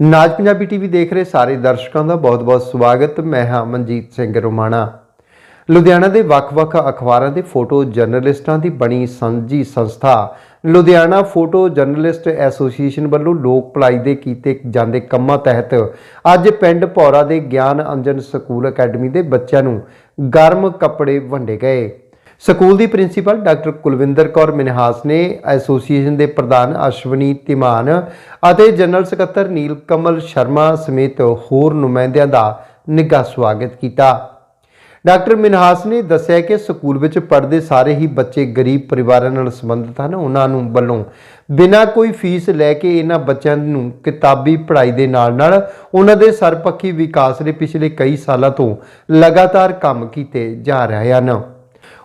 ਨਾਜ Punjabi TV ਦੇਖ ਰਹੇ ਸਾਰੇ ਦਰਸ਼ਕਾਂ ਦਾ ਬਹੁਤ-ਬਹੁਤ ਸਵਾਗਤ। ਮੈਂ ਹਾਂ ਮਨਜੀਤ ਸਿੰਘ ਰੋਮਾਣਾ। ਲੁਧਿਆਣਾ ਦੇ ਵੱਖ-ਵੱਖ ਅਖਬਾਰਾਂ ਦੇ ਫੋਟੋ ਜਰਨਲਿਸਟਾਂ ਦੀ ਬਣੀ ਸਾਂਝੀ ਸੰਸਥਾ ਲੁਧਿਆਣਾ ਫੋਟੋ ਜਰਨਲਿਸਟ ਐਸੋਸੀਏਸ਼ਨ ਵੱਲੋਂ ਲੋਕ ਭਲਾਈ ਦੇ ਕੀਤੇ ਜਾਂਦੇ ਕੰਮਾਂ ਤਹਿਤ ਅੱਜ ਪਿੰਡ ਭੌਰਾ ਦੇ ਗਿਆਨ ਅੰਜਨ ਸਕੂਲ ਅਕੈਡਮੀ ਦੇ ਬੱਚਿਆਂ ਨੂੰ ਗਰਮ ਕੱਪੜੇ ਵੰਡੇ ਗਏ। ਸਕੂਲ ਦੀ ਪ੍ਰਿੰਸੀਪਲ ਡਾਕਟਰ ਕੁਲਵਿੰਦਰ ਕੌਰ ਮਿਨਹਾਸ ਨੇ ਐਸੋਸੀਏਸ਼ਨ ਦੇ ਪ੍ਰਧਾਨ ਅਸ਼ਵਨੀ ਤਿਮਾਨ ਅਤੇ ਜਨਰਲ ਸਕੱਤਰ ਨੀਲ ਕਮਲ ਸ਼ਰਮਾ ਸਮੇਤ ਹੋਰ ਨੁਮਾਇੰਦਿਆਂ ਦਾ ਨਿੱਘਾ ਸਵਾਗਤ ਕੀਤਾ। ਡਾਕਟਰ ਮਿਨਹਾਸ ਨੇ ਦੱਸਿਆ ਕਿ ਸਕੂਲ ਵਿੱਚ ਪੜ੍ਹਦੇ ਸਾਰੇ ਹੀ ਬੱਚੇ ਗਰੀਬ ਪਰਿਵਾਰਾਂ ਨਾਲ ਸੰਬੰਧਿਤ ਹਨ। ਉਹਨਾਂ ਨੂੰ ਵੱਲੋਂ ਬਿਨਾਂ ਕੋਈ ਫੀਸ ਲੈ ਕੇ ਇਹਨਾਂ ਬੱਚਿਆਂ ਨੂੰ ਕਿਤਾਬੀ ਪੜ੍ਹਾਈ ਦੇ ਨਾਲ-ਨਾਲ ਉਹਨਾਂ ਦੇ ਸਰਪੱਖੀ ਵਿਕਾਸ ਲਈ ਪਿਛਲੇ ਕਈ ਸਾਲਾਂ ਤੋਂ ਲਗਾਤਾਰ ਕੰਮ ਕੀਤੇ ਜਾ ਰਹੇ ਹਨ।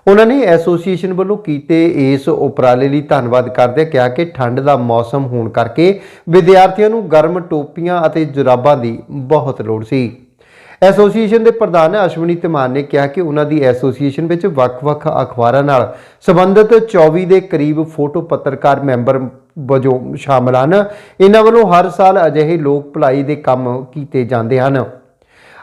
ਉਹਨਾਂ ਨੇ ਐਸੋਸੀਏਸ਼ਨ ਵੱਲੋਂ ਕੀਤੇ ਇਸ ਉਪਰਾਲੇ ਲਈ ਧੰਨਵਾਦ ਕਰਦੇ ਕਿਹਾ ਕਿ ਠੰਡ ਦਾ ਮੌਸਮ ਹੋਣ ਕਰਕੇ ਵਿਦਿਆਰਥੀਆਂ ਨੂੰ ਗਰਮ ਟੋਪੀਆਂ ਅਤੇ ਜੁਰਾਬਾਂ ਦੀ ਬਹੁਤ ਲੋੜ ਸੀ। ਐਸੋਸੀਏਸ਼ਨ ਦੇ ਪ੍ਰਧਾਨ ਅਸ਼ਵਨੀ ਤਿਮਾਨ ਨੇ ਕਿਹਾ ਕਿ ਉਹਨਾਂ ਦੀ ਐਸੋਸੀਏਸ਼ਨ ਵਿੱਚ ਵੱਖ-ਵੱਖ ਅਖਬਾਰਾਂ ਨਾਲ ਸੰਬੰਧਿਤ 24 ਦੇ ਕਰੀਬ ਫੋਟੋ ਪੱਤਰਕਾਰ ਮੈਂਬਰ ਵਜੋਂ ਸ਼ਾਮਲ ਹਨ। ਇਹਨਾਂ ਵੱਲੋਂ ਹਰ ਸਾਲ ਅਜਿਹੇ ਲੋਕ ਭਲਾਈ ਦੇ ਕੰਮ ਕੀਤੇ ਜਾਂਦੇ ਹਨ।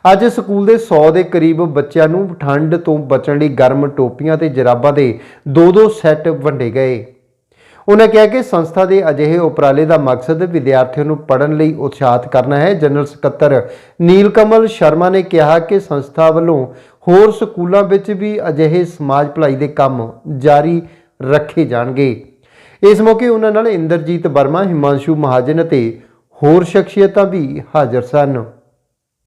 ਅੱਜ ਸਕੂਲ ਦੇ 100 ਦੇ ਕਰੀਬ ਬੱਚਿਆਂ ਨੂੰ ਠੰਡ ਤੋਂ ਬਚਣ ਲਈ ਗਰਮ ਟੋਪੀਆਂ ਤੇ ਜਰਾਬਾਂ ਦੇ ਦੋ ਦੋ ਸੈੱਟ ਵੰਡੇ ਗਏ। ਉਹਨਾਂ ਕਿਹਾ ਕਿ ਸੰਸਥਾ ਦੇ ਅਜਿਹੇ ਉਪਰਾਲੇ ਦਾ ਮਕਸਦ ਵਿਦਿਆਰਥੀਆਂ ਨੂੰ ਪੜ੍ਹਨ ਲਈ ਉਤਸ਼ਾਹਿਤ ਕਰਨਾ ਹੈ। ਜਨਰਲ ਸਕੱਤਰ ਨੀਲਕਮਲ ਸ਼ਰਮਾ ਨੇ ਕਿਹਾ ਕਿ ਸੰਸਥਾ ਵੱਲੋਂ ਹੋਰ ਸਕੂਲਾਂ ਵਿੱਚ ਵੀ ਅਜਿਹੇ ਸਮਾਜ ਭਲਾਈ ਦੇ ਕੰਮ ਜਾਰੀ ਰੱਖੇ ਜਾਣਗੇ। ਇਸ ਮੌਕੇ ਉਹਨਾਂ ਨਾਲ ਇੰਦਰਜੀਤ ਵਰਮਾ, ਹਿਮਾਂਸ਼ੂ ਮਹਾਜਨ ਅਤੇ ਹੋਰ ਸ਼ਖਸੀਅਤਾਂ ਵੀ ਹਾਜ਼ਰ ਸਨ।